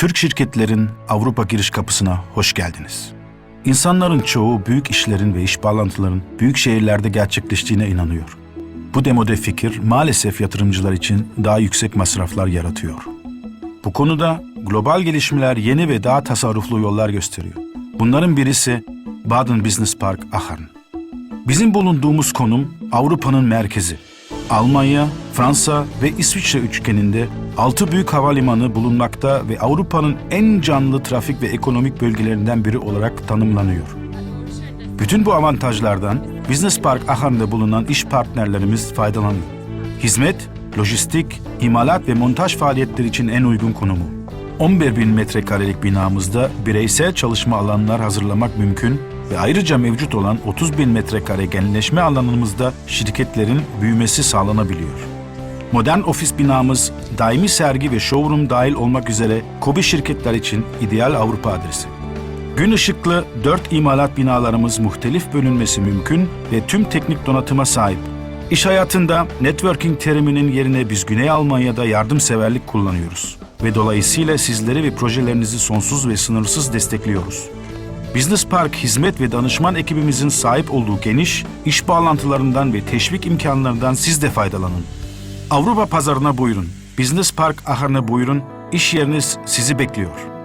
Türk şirketlerin Avrupa giriş kapısına hoş geldiniz. İnsanların çoğu büyük işlerin ve iş bağlantıların büyük şehirlerde gerçekleştiğine inanıyor. Bu demode fikir maalesef yatırımcılar için daha yüksek masraflar yaratıyor. Bu konuda global gelişmeler yeni ve daha tasarruflu yollar gösteriyor. Bunların birisi Baden Business Park Aachen. Bizim bulunduğumuz konum Avrupa'nın merkezi. Almanya, Fransa ve İsviçre üçgeninde altı büyük havalimanı bulunmakta ve Avrupa'nın en canlı trafik ve ekonomik bölgelerinden biri olarak tanımlanıyor. Bütün bu avantajlardan Business Park Aachen'de bulunan iş partnerlerimiz faydalanıyor. Hizmet, lojistik, imalat ve montaj faaliyetleri için en uygun konumu. 11 bin metrekarelik binamızda bireysel çalışma alanlar hazırlamak mümkün ve ayrıca mevcut olan 30 bin metrekare genleşme alanımızda şirketlerin büyümesi sağlanabiliyor. Modern ofis binamız daimi sergi ve showroom dahil olmak üzere KOBİ şirketler için ideal Avrupa adresi. Gün ışıklı 4 imalat binalarımız muhtelif bölünmesi mümkün ve tüm teknik donatıma sahip. İş hayatında networking teriminin yerine biz Güney Almanya'da yardımseverlik kullanıyoruz ve dolayısıyla sizleri ve projelerinizi sonsuz ve sınırsız destekliyoruz. Business Park hizmet ve danışman ekibimizin sahip olduğu geniş iş bağlantılarından ve teşvik imkanlarından siz de faydalanın. Avrupa pazarına buyurun. Business Park Ahar'ına buyurun. İş yeriniz sizi bekliyor.